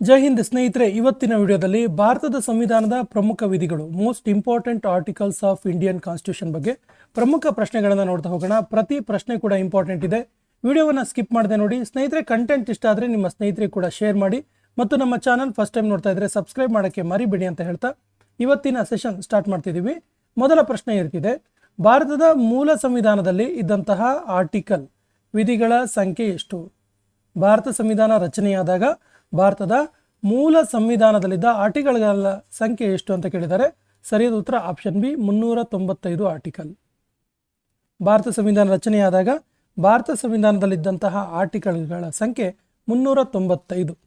ಜೈ ಹಿಂದ್ ಸ್ನೇಹಿತರೆ, ಇವತ್ತಿನ ವಿಡಿಯೋದಲ್ಲಿ ಭಾರತದ ಸಂವಿಧಾನದ ಪ್ರಮುಖ ವಿಧಿಗಳು most important articles of Indian constitution ಬಗ್ಗೆ ಪ್ರಮುಖ ಪ್ರಶ್ನೆಗಳನ್ನು ನೋಡ್ತಾ ಹೋಗೋಣ. ಪ್ರತಿ ಪ್ರಶ್ನೆ ಕೂಡ ಇಂಪಾರ್ಟೆಂಟ್ ಇದೆ. ವಿಡಿಯೋವನ್ನು ಸ್ಕಿಪ್ ಮಾಡದೆ ನೋಡಿ. ಸ್ನೇಹಿತರೆ ಕಂಟೆಂಟ್ ಇಷ್ಟ ಆದರೆ ನಿಮ್ಮ ಸ್ನೇಹಿತರಿಗೆ ಕೂಡ ಶೇರ್ ಮಾಡಿ. ಮತ್ತು ನಮ್ಮ ಚಾನಲ್ ಫಸ್ಟ್ ಟೈಮ್ ನೋಡ್ತಾ ಇದ್ರೆ ಸಬ್ಸ್ಕ್ರೈಬ್ ಮಾಡೋಕ್ಕೆ ಮರಿಬೇಡಿ ಅಂತ ಹೇಳ್ತಾ ಇವತ್ತಿನ ಸೆಷನ್ ಸ್ಟಾರ್ಟ್ ಮಾಡ್ತಿದ್ದೀವಿ ಮೊದಲ ಪ್ರಶ್ನೆ ಇರ್ತಿದೆ. ಭಾರತದ ಮೂಲ ಸಂವಿಧಾನದಲ್ಲಿ ಇದ್ದಂತಹ ಆರ್ಟಿಕಲ್ ವಿಧಿಗಳ ಸಂಖ್ಯೆ ಎಷ್ಟು? ಭಾರತ ಸಂವಿಧಾನ ರಚನೆಯಾದಾಗ ಭಾರತದ ಮೂಲ ಸಂವಿಧಾನದಲ್ಲಿದ್ದ ಆರ್ಟಿಕಲ್ಗಳ ಸಂಖ್ಯೆ ಎಷ್ಟು ಅಂತ ಕೇಳಿದರೆ ಸರಿಯಾದ ಉತ್ತರ ಆಪ್ಷನ್ ಬಿ, ಮುನ್ನೂರ ತೊಂಬತ್ತೈದು ಆರ್ಟಿಕಲ್. ಭಾರತ ಸಂವಿಧಾನ ರಚನೆಯಾದಾಗ ಭಾರತ ಸಂವಿಧಾನದಲ್ಲಿದ್ದಂತಹ ಆರ್ಟಿಕಲ್ಗಳ ಸಂಖ್ಯೆ ಮುನ್ನೂರ ತೊಂಬತ್ತೈದು.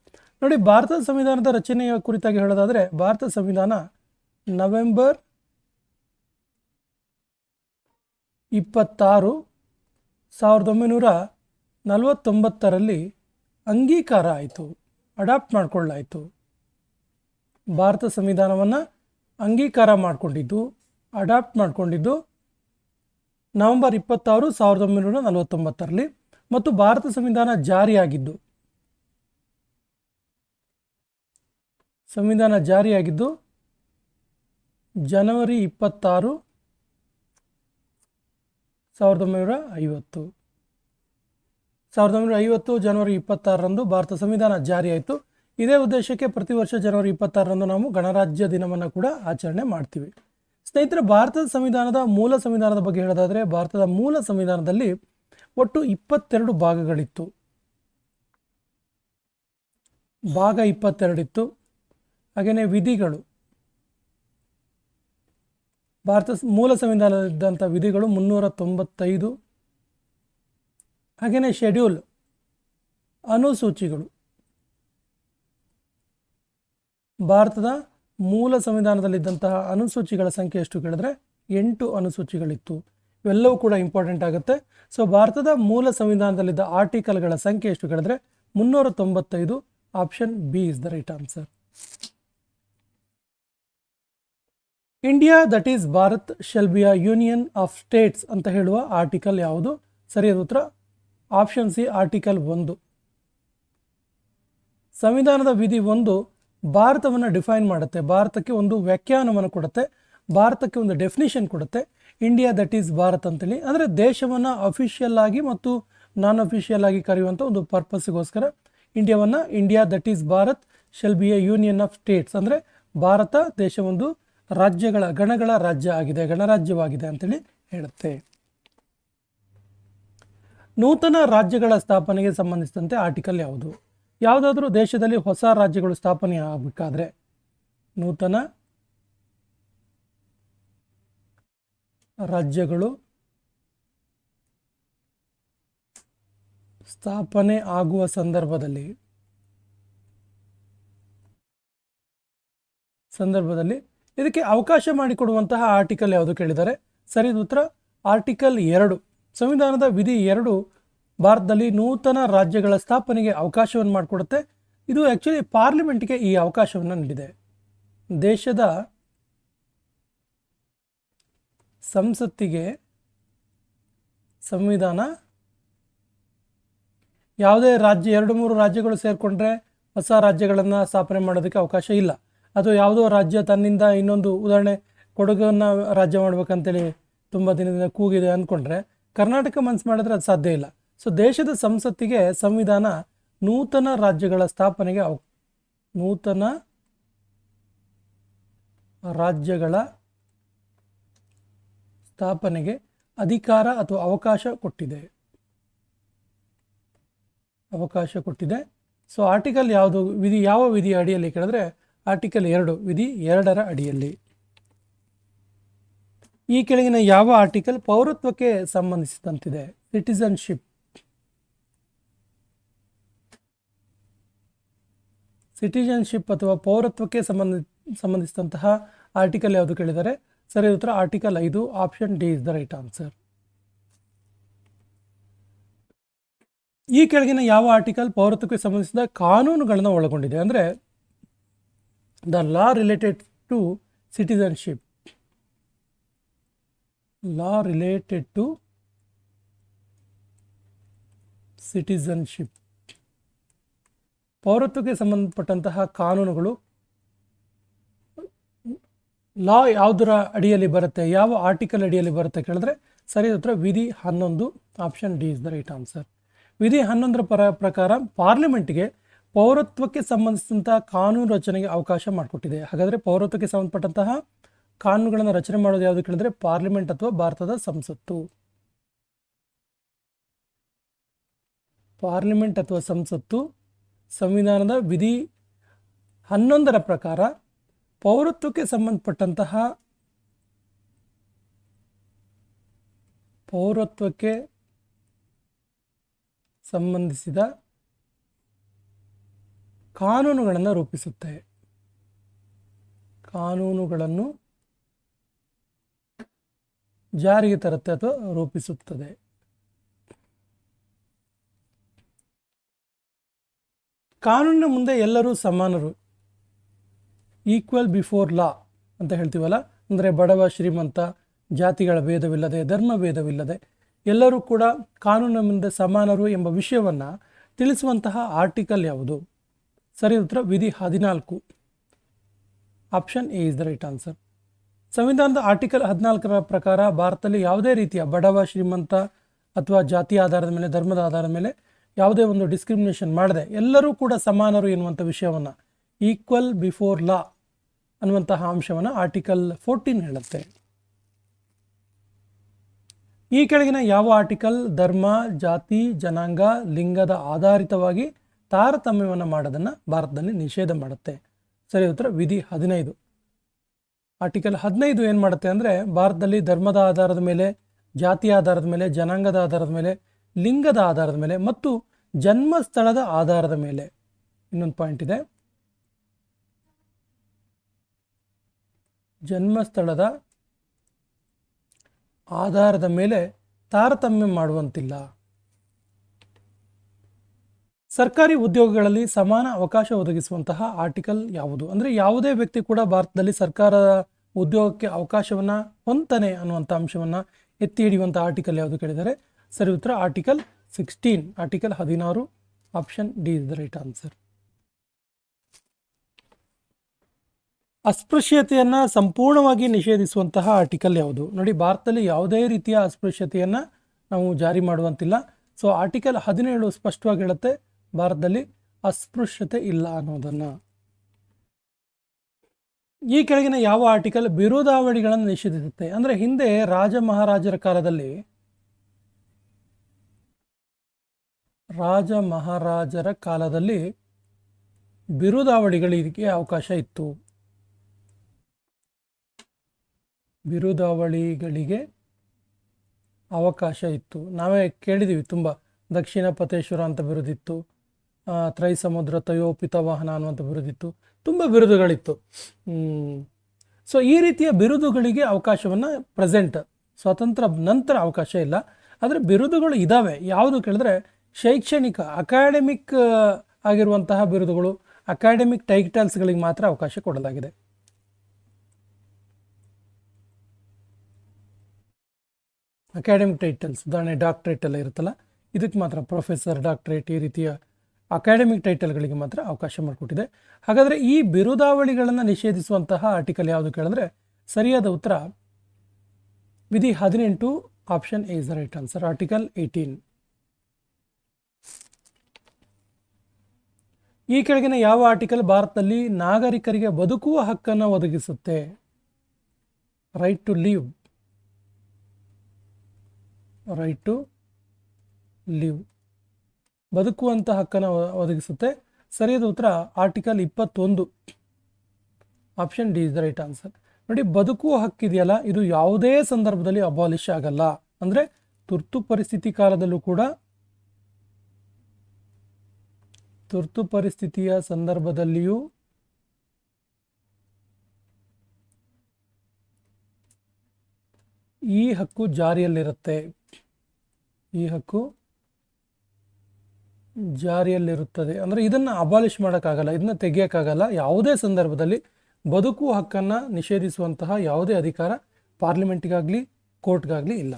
ನೋಡಿ, ಭಾರತ ಸಂವಿಧಾನದ ರಚನೆಯ ಕುರಿತಾಗಿ ಹೇಳೋದಾದರೆ ಭಾರತ ಸಂವಿಧಾನ ನವೆಂಬರ್ ಇಪ್ಪತ್ತಾರು ಸಾವಿರದ ಒಂಬೈನೂರ ನಲವತ್ತೊಂಬತ್ತರಲ್ಲಿ ಅಂಗೀಕಾರ ಆಯಿತು. ಅಡಾಪ್ಟ್ ಮಾಡಿಕೊಳ್ಳಾಯಿತು. ಭಾರತ ಸಂವಿಧಾನವನ್ನು ಅಂಗೀಕಾರ ಮಾಡಿಕೊಂಡಿದ್ದು, ಅಡಾಪ್ಟ್ ಮಾಡಿಕೊಂಡಿದ್ದು ನವೆಂಬರ್ ಇಪ್ಪತ್ತಾರು ಸಾವಿರದ ಒಂಬೈನೂರ ನಲವತ್ತೊಂಬತ್ತರಲ್ಲಿ ಮತ್ತು ಭಾರತ ಸಂವಿಧಾನ ಜಾರಿಯಾಗಿದ್ದು ಸಂವಿಧಾನ ಜಾರಿಯಾಗಿದ್ದು ಜನವರಿ ಇಪ್ಪತ್ತಾರು ಸಾವಿರದ ಒಂಬೈನೂರ ಐವತ್ತು. ಸಾವಿರದ ಒಂಬೈನೂರ ಐವತ್ತು ಜನವರಿ ಇಪ್ಪತ್ತಾರರಂದು ಭಾರತ ಸಂವಿಧಾನ ಜಾರಿಯಾಯಿತು. ಇದೇ ಉದ್ದೇಶಕ್ಕೆ ಪ್ರತಿ ವರ್ಷ ಜನವರಿ ಇಪ್ಪತ್ತಾರರಂದು ನಾವು ಗಣರಾಜ್ಯ ದಿನವನ್ನು ಕೂಡ ಆಚರಣೆ ಮಾಡ್ತೀವಿ. ಸ್ನೇಹಿತರೆ, ಭಾರತದ ಸಂವಿಧಾನದ ಮೂಲ ಸಂವಿಧಾನದ ಬಗ್ಗೆ ಹೇಳೋದಾದರೆ, ಭಾರತದ ಮೂಲ ಸಂವಿಧಾನದಲ್ಲಿ ಒಟ್ಟು ಇಪ್ಪತ್ತೆರಡು ಭಾಗಗಳಿತ್ತು. ಭಾಗ ಇಪ್ಪತ್ತೆರಡಿತ್ತು. ಹಾಗೆಯೇ ವಿಧಿಗಳು. ಭಾರತ ಮೂಲ ಸಂವಿಧಾನದಲ್ಲಿದ್ದಂಥ ವಿಧಿಗಳು ಮುನ್ನೂರ ತೊಂಬತ್ತೈದು. ಹಾಗೆಯೇ ಶೆಡ್ಯೂಲ್ ಅನುಸೂಚಿಗಳು. ಭಾರತದ ಮೂಲ ಸಂವಿಧಾನದಲ್ಲಿದ್ದಂತಹ ಅನುಸೂಚಿಗಳ ಸಂಖ್ಯೆ ಎಷ್ಟು ಕೇಳಿದ್ರೆ ಎಂಟು ಅನುಸೂಚಿಗಳಿತ್ತು. ಇವೆಲ್ಲವೂ ಕೂಡ ಇಂಪಾರ್ಟೆಂಟ್ ಆಗುತ್ತೆ. ಸೊ ಭಾರತದ ಮೂಲ ಸಂವಿಧಾನದಲ್ಲಿದ್ದ ಆರ್ಟಿಕಲ್ಗಳ ಸಂಖ್ಯೆ ಎಷ್ಟು ಕೇಳಿದ್ರೆ ಮುನ್ನೂರ ತೊಂಬತ್ತೈದು option B is the right answer India that is Bharat shall be a union of states ಅಂತ ಹೇಳುವ ಆರ್ಟಿಕಲ್ ಯಾವುದು? ಸರಿಯಾದ ಉತ್ತರ ಆಪ್ಷನ್ ಸಿ ಆರ್ಟಿಕಲ್ ಒಂದು. ಸಂವಿಧಾನದ ವಿಧಿ ಒಂದು ಭಾರತವನ್ನು ಡಿಫೈನ್ ಮಾಡುತ್ತೆ. ಭಾರತಕ್ಕೆ ಒಂದು ವ್ಯಾಖ್ಯಾನವನ್ನು ಕೊಡುತ್ತೆ. ಭಾರತಕ್ಕೆ ಒಂದು ಡೆಫಿನಿಷನ್ ಕೊಡುತ್ತೆ. ಇಂಡಿಯಾ ದಟ್ ಈಸ್ ಭಾರತ್ ಅಂತೇಳಿ. ಅಂದರೆ ದೇಶವನ್ನು ಅಫಿಷಿಯಲ್ ಆಗಿ ಮತ್ತು ನಾನ್ ಅಫಿಷಿಯಲ್ ಆಗಿ ಕರೆಯುವಂಥ ಒಂದು ಪರ್ಪಸ್ಗೋಸ್ಕರ ಇಂಡಿಯಾವನ್ನು India that is Bharat shall be a union of states ಅಂದರೆ ಭಾರತ ದೇಶ ಒಂದು ರಾಜ್ಯಗಳ ಗಣಗಳ ರಾಜ್ಯ ಆಗಿದೆ, ಗಣರಾಜ್ಯವಾಗಿದೆ ಅಂತೇಳಿ ಹೇಳುತ್ತೆ. ನೂತನ ರಾಜ್ಯಗಳ ಸ್ಥಾಪನೆಗೆ ಸಂಬಂಧಿಸಿದಂತೆ ಆರ್ಟಿಕಲ್ ಯಾವುದು? ಯಾವುದಾದ್ರೂ ದೇಶದಲ್ಲಿ ಹೊಸ ರಾಜ್ಯಗಳು ಸ್ಥಾಪನೆ ಆಗಬೇಕಾದ್ರೆ ನೂತನ ರಾಜ್ಯಗಳು ಸ್ಥಾಪನೆ ಆಗುವ ಸಂದರ್ಭದಲ್ಲಿ ಸಂದರ್ಭದಲ್ಲಿ ಇದಕ್ಕೆ ಅವಕಾಶ ಮಾಡಿಕೊಡುವಂತಹ ಆರ್ಟಿಕಲ್ ಯಾವುದು ಕೇಳಿದ್ದಾರೆ ಸರಿಯಾದ ಉತ್ತರ ಆರ್ಟಿಕಲ್ ಎರಡು. ಸಂವಿಧಾನದ ವಿಧಿ ಎರಡು ಭಾರತದಲ್ಲಿ ನೂತನ ರಾಜ್ಯಗಳ ಸ್ಥಾಪನೆಗೆ ಅವಕಾಶವನ್ನು ಮಾಡಿಕೊಡುತ್ತೆ. ಇದು ಆ್ಯಕ್ಚುಲಿ ಪಾರ್ಲಿಮೆಂಟ್ಗೆ ಈ ಅವಕಾಶವನ್ನು ನೀಡಿದೆ. ದೇಶದ ಸಂಸತ್ತಿಗೆ ಸಂವಿಧಾನ ಯಾವುದೇ ರಾಜ್ಯ, ಎರಡು ಮೂರು ರಾಜ್ಯಗಳು ಸೇರಿಕೊಂಡ್ರೆ ಹೊಸ ರಾಜ್ಯಗಳನ್ನು ಸ್ಥಾಪನೆ ಮಾಡೋದಕ್ಕೆ ಅವಕಾಶ ಇಲ್ಲ. ಅಥವಾ ಯಾವುದೋ ರಾಜ್ಯ ತನ್ನಿಂದ ಇನ್ನೊಂದು ಉದಾಹರಣೆ, ಕೊಡಗನ್ನು ರಾಜ್ಯ ಮಾಡ್ಬೇಕಂತೇಳಿ ತುಂಬ ದಿನದಿಂದ ಕೂಗಿದೆ ಅಂದ್ಕೊಂಡ್ರೆ ಕರ್ನಾಟಕ ಮನ್ಸು ಮಾಡಿದ್ರೆ ಅದು ಸಾಧ್ಯ ಇಲ್ಲ. ಸೊ ದೇಶದ ಸಂಸತ್ತಿಗೆ ಸಂವಿಧಾನ ನೂತನ ರಾಜ್ಯಗಳ ಸ್ಥಾಪನೆಗೆ ಅವ, ನೂತನ ರಾಜ್ಯಗಳ ಸ್ಥಾಪನೆಗೆ ಅಧಿಕಾರ ಅಥವಾ ಅವಕಾಶ ಕೊಟ್ಟಿದೆ. ಅವಕಾಶ ಕೊಟ್ಟಿದೆ. ಸೊ ಆರ್ಟಿಕಲ್ ಯಾವುದು ವಿಧಿ, ಯಾವ ವಿಧಿಯ ಅಡಿಯಲ್ಲಿ ಕೇಳಿದ್ರೆ ಆರ್ಟಿಕಲ್ ಎರಡು, ವಿಧಿ ಎರಡರ ಅಡಿಯಲ್ಲಿ. ಈ ಕೆಳಗಿನ ಯಾವ ಆರ್ಟಿಕಲ್ ಪೌರತ್ವಕ್ಕೆ ಸಂಬಂಧಿಸಿದಂತಿದೆ? ಸಿಟಿಸನ್ಶಿಪ್ ಸಿಟಿಜನ್ಶಿಪ್ ಅಥವಾ ಪೌರತ್ವಕ್ಕೆ ಸಂಬಂಧ, ಸಂಬಂಧಿಸಿದಂತಹ ಆರ್ಟಿಕಲ್ ಯಾವುದು ಕೇಳಿದರೆ? ಸರಿ, ಉತ್ತರ ಆರ್ಟಿಕಲ್ ಐದು option D is the right answer ಈ ಕೆಳಗಿನ ಯಾವ ಆರ್ಟಿಕಲ್ ಪೌರತ್ವಕ್ಕೆ ಸಂಬಂಧಿಸಿದ ಕಾನೂನುಗಳನ್ನು ಒಳಗೊಂಡಿದೆ? ಅಂದರೆ the law related to citizenship law related to citizenship. ಪೌರತ್ವಕ್ಕೆ ಸಂಬಂಧಪಟ್ಟಂತಹ ಕಾನೂನುಗಳು ಲಾ ಯಾವುದರ ಅಡಿಯಲ್ಲಿ ಬರುತ್ತೆ, ಯಾವ ಆರ್ಟಿಕಲ್ ಅಡಿಯಲ್ಲಿ ಬರುತ್ತೆ ಕೇಳಿದ್ರೆ ಸರಿಯಾದ ಹತ್ರ ವಿಧಿ ಹನ್ನೊಂದು, option D is the right answer. ವಿಧಿ ಹನ್ನೊಂದರ ಪರ ಪ್ರಕಾರ ಪಾರ್ಲಿಮೆಂಟ್ಗೆ ಪೌರತ್ವಕ್ಕೆ ಸಂಬಂಧಿಸಿದಂತಹ ಕಾನೂನು ರಚನೆಗೆ ಅವಕಾಶ ಮಾಡಿಕೊಟ್ಟಿದೆ. ಹಾಗಾದರೆ ಪೌರತ್ವಕ್ಕೆ ಸಂಬಂಧಪಟ್ಟಂತಹ ಕಾನೂನುಗಳನ್ನು ರಚನೆ ಮಾಡೋದು ಯಾವುದು ಕೇಳಿದ್ರೆ ಪಾರ್ಲಿಮೆಂಟ್ ಅಥವಾ ಭಾರತದ ಸಂಸತ್ತು. ಪಾರ್ಲಿಮೆಂಟ್ ಅಥವಾ ಸಂಸತ್ತು ಸಂವಿಧಾನದ ವಿಧಿ ಹನ್ನೊಂದರ ಪ್ರಕಾರ ಪೌರತ್ವಕ್ಕೆ ಸಂಬಂಧಪಟ್ಟಂತಹ ಪೌರತ್ವಕ್ಕೆ ಸಂಬಂಧಿಸಿದ ಕಾನೂನುಗಳನ್ನು ರೂಪಿಸುತ್ತೆ. ಕಾನೂನುಗಳನ್ನು ಜಾರಿಗೆ ತರುತ್ತೆ ಅಥವಾ ರೂಪಿಸುತ್ತದೆ. ಕಾನೂನಿನ ಮುಂದೆ ಎಲ್ಲರೂ ಸಮಾನರು. ಈಕ್ವಲ್ ಬಿಫೋರ್ ಲಾ ಅಂತ ಹೇಳ್ತೀವಲ್ಲ? ಅಂದರೆ ಬಡವ, ಶ್ರೀಮಂತ, ಜಾತಿಗಳ ಭೇದವಿಲ್ಲದೆ, ಧರ್ಮ ಭೇದವಿಲ್ಲದೆ ಎಲ್ಲರೂ ಕೂಡ ಕಾನೂನಿನ ಮುಂದೆ ಸಮಾನರು ಎಂಬ ವಿಷಯವನ್ನು ತಿಳಿಸುವಂತಹ ಆರ್ಟಿಕಲ್ ಯಾವುದು? ಸರಿ, ಉತ್ತರ ವಿಧಿ ಹದಿನಾಲ್ಕು. Option A is the right answer ಸಂವಿಧಾನದ ಆರ್ಟಿಕಲ್ ಹದಿನಾಲ್ಕರ ಪ್ರಕಾರ ಭಾರತದಲ್ಲಿ ಯಾವುದೇ ರೀತಿಯ ಬಡವ, ಶ್ರೀಮಂತ ಅಥವಾ ಜಾತಿ ಆಧಾರದ ಮೇಲೆ, ಧರ್ಮದ ಆಧಾರದ ಮೇಲೆ ಯಾವುದೇ ಒಂದು ಡಿಸ್ಕ್ರಿಮಿನೇಷನ್ ಮಾಡದೆ ಎಲ್ಲರೂ ಕೂಡ ಸಮಾನರು ಎನ್ನುವಂಥ ವಿಷಯವನ್ನು ಈಕ್ವಲ್ ಬಿಫೋರ್ ಲಾ ಅನ್ನುವಂತಹ ಅಂಶವನ್ನು ಆರ್ಟಿಕಲ್ ಫೋರ್ಟೀನ್ ಹೇಳುತ್ತೆ. ಈ ಕೆಳಗಿನ ಯಾವ ಆರ್ಟಿಕಲ್? ಧರ್ಮ, ಜಾತಿ, ಜನಾಂಗ, ಲಿಂಗದ ಆಧಾರಿತವಾಗಿ ತಾರತಮ್ಯವನ್ನು ಮಾಡೋದನ್ನು ಭಾರತದಲ್ಲಿ ನಿಷೇಧ ಮಾಡುತ್ತೆ. ಸರಿ ಉತ್ತರ ವಿಧಿ ಹದಿನೈದು. ಆರ್ಟಿಕಲ್ ಹದಿನೈದು ಏನು ಮಾಡುತ್ತೆ ಅಂದರೆ ಭಾರತದಲ್ಲಿ ಧರ್ಮದ ಆಧಾರದ ಮೇಲೆ, ಜಾತಿ ಆಧಾರದ ಮೇಲೆ, ಜನಾಂಗದ ಆಧಾರದ ಮೇಲೆ, ಲಿಂಗದ ಆಧಾರದ ಮೇಲೆ ಮತ್ತು ಜನ್ಮಸ್ಥಳದ ಆಧಾರದ ಮೇಲೆ. ಇನ್ನೊಂದು ಪಾಯಿಂಟ್ ಇದೆ. ಜನ್ಮಸ್ಥಳದ ಆಧಾರದ ಮೇಲೆ ತಾರತಮ್ಯ ಮಾಡುವಂತಿಲ್ಲ. ಸರ್ಕಾರಿ ಉದ್ಯೋಗಗಳಲ್ಲಿ ಸಮಾನ ಅವಕಾಶ ಒದಗಿಸುವಂತಹ ಆರ್ಟಿಕಲ್ ಯಾವುದು? ಅಂದರೆ ಯಾವುದೇ ವ್ಯಕ್ತಿ ಕೂಡ ಭಾರತದಲ್ಲಿ ಸರ್ಕಾರ ಉದ್ಯೋಗಕ್ಕೆ ಅವಕಾಶವನ್ನು ಹೊಂತಾನೆ ಅನ್ನುವಂಥ ಅಂಶವನ್ನು ಎತ್ತಿ ಹಿಡಿಯುವಂಥ ಆರ್ಟಿಕಲ್ ಯಾವುದು ಕೇಳಿದರೆ ಸರಿ, ಉತ್ತರ ಆರ್ಟಿಕಲ್ ಸಿಕ್ಸ್ಟೀನ್, ಆರ್ಟಿಕಲ್ ಹದಿನಾರು, option D is the right answer. ಅಸ್ಪೃಶ್ಯತೆಯನ್ನು ಸಂಪೂರ್ಣವಾಗಿ ನಿಷೇಧಿಸುವಂತಹ ಆರ್ಟಿಕಲ್ ಯಾವುದು? ನೋಡಿ, ಭಾರತದಲ್ಲಿ ಯಾವುದೇ ರೀತಿಯ ಅಸ್ಪೃಶ್ಯತೆಯನ್ನು ನಾವು ಜಾರಿ ಮಾಡುವಂತಿಲ್ಲ. ಸೊ, ಆರ್ಟಿಕಲ್ ಹದಿನೇಳು ಸ್ಪಷ್ಟವಾಗಿ ಹೇಳುತ್ತೆ. ಭಾರತದಲ್ಲಿ ಅಸ್ಪೃಶ್ಯತೆ ಇಲ್ಲ ಅನ್ನೋದನ್ನು. ಈ ಕೆಳಗಿನ ಯಾವ ಆರ್ಟಿಕಲ್ ಬಿರುದಾವಳಿಗಳನ್ನು ನಿಷೇಧಿಸುತ್ತೆ? ಅಂದರೆ ಹಿಂದೆ ರಾಜ ಮಹಾರಾಜರ ಕಾಲದಲ್ಲಿ ರಾಜ ಮಹಾರಾಜರ ಕಾಲದಲ್ಲಿ ಬಿರುದಾವಳಿಗಳಿಗೆ ಅವಕಾಶ ಇತ್ತು. ಬಿರುದಾವಳಿಗಳಿಗೆ ಅವಕಾಶ ಇತ್ತು. ನಾವೇ ಕೇಳಿದ್ದೀವಿ ತುಂಬ ದಕ್ಷಿಣ ಪತೇಶ್ವರ ಅಂತ ಬಿರುದಿತ್ತು. ತ್ರೈ ಸಮುದ್ರ ತಯೋಪಿತ ವಾಹನ ಅನ್ನುವಂಥ ಬಿರುದಿತ್ತು. ತುಂಬ ಬಿರುದುಗಳಿತ್ತು. ಸೊ ಈ ರೀತಿಯ ಬಿರುದುಗಳಿಗೆ ಅವಕಾಶವನ್ನು ಪ್ರೆಸೆಂಟ್ ಸ್ವಾತಂತ್ರ್ಯ ನಂತರ ಅವಕಾಶ ಇಲ್ಲ. ಆದರೆ ಬಿರುದುಗಳು ಇದ್ದಾವೆ ಯಾವುದು ಕೇಳಿದ್ರೆ ಶೈಕ್ಷಣಿಕ ಅಕಾಡೆಮಿಕ್ ಆಗಿರುವಂತಹ ಬಿರುದುಗಳು ಅಕಾಡೆಮಿಕ್ ಟೈಟಲ್ಸ್ಗಳಿಗೆ ಮಾತ್ರ ಅವಕಾಶ ಕೊಡಲಾಗಿದೆ. ಅಕಾಡೆಮಿಕ್ ಟೈಟಲ್ಸ್ ಉದಾಹರಣೆ ಡಾಕ್ಟ್ರೇಟ್ ಎಲ್ಲ ಇರುತ್ತಲ್ಲ, ಇದಕ್ಕೆ ಮಾತ್ರ ಪ್ರೊಫೆಸರ್ ಡಾಕ್ಟ್ರೇಟ್ ಈ ರೀತಿಯ ಅಕಾಡೆಮಿಕ್ ಟೈಟಲ್ಗಳಿಗೆ ಮಾತ್ರ ಅವಕಾಶ ಮಾಡಿಕೊಟ್ಟಿದೆ. ಹಾಗಾದರೆ ಈ ಬಿರುದಾವಳಿಗಳನ್ನು ನಿಷೇಧಿಸುವಂತಹ ಆರ್ಟಿಕಲ್ ಯಾವುದು ಕೇಳಿದ್ರೆ ಸರಿಯಾದ ಉತ್ತರ ವಿಧಿ ಹದಿನೆಂಟು, option A is right answer, article eighteen. ಈ ಕೆಳಗಿನ ಯಾವ ಆರ್ಟಿಕಲ್ ಭಾರತದಲ್ಲಿ ನಾಗರಿಕರಿಗೆ ಬದುಕುವ ಹಕ್ಕನ್ನು ಒದಗಿಸುತ್ತೆ? Right to leave right to live ಬದುಕುವಂಥ ಹಕ್ಕನ್ನು ಒದಗಿಸುತ್ತೆ. ಸರಿಯಾದ ಉತ್ತರ ಆರ್ಟಿಕಲ್ ಇಪ್ಪತ್ತೊಂದು. Option D is the right answer. ನೋಡಿ, ಬದುಕುವ ಹಕ್ಕಿದೆಯಲ್ಲ, ಇದು ಯಾವುದೇ ಸಂದರ್ಭದಲ್ಲಿ ಅಬಾಲಿಷ್ ಆಗಲ್ಲ. ಅಂದರೆ ತುರ್ತು ಪರಿಸ್ಥಿತಿ ಕಾಲದಲ್ಲೂ ಕೂಡ ತುರ್ತು ಪರಿಸ್ಥಿತಿಯ ಸಂದರ್ಭದಲ್ಲಿಯೂ ಈ ಹಕ್ಕು ಜಾರಿಯಲ್ಲಿರುತ್ತೆ. ಈ ಹಕ್ಕು ಜಾರಿಯಲ್ಲಿರುತ್ತದೆ. ಅಂದರೆ ಇದನ್ನು ಅಬಾಲಿಷ್ ಮಾಡೋಕ್ಕಾಗಲ್ಲ, ಇದನ್ನು ತೆಗೆಯೋಕ್ಕಾಗಲ್ಲ. ಯಾವುದೇ ಸಂದರ್ಭದಲ್ಲಿ ಬದುಕುವ ಹಕ್ಕನ್ನು ನಿಷೇಧಿಸುವಂತಹ ಯಾವುದೇ ಅಧಿಕಾರ ಪಾರ್ಲಿಮೆಂಟ್ಗಾಗಲಿ ಕೋರ್ಟ್ಗಾಗಲಿ ಇಲ್ಲ.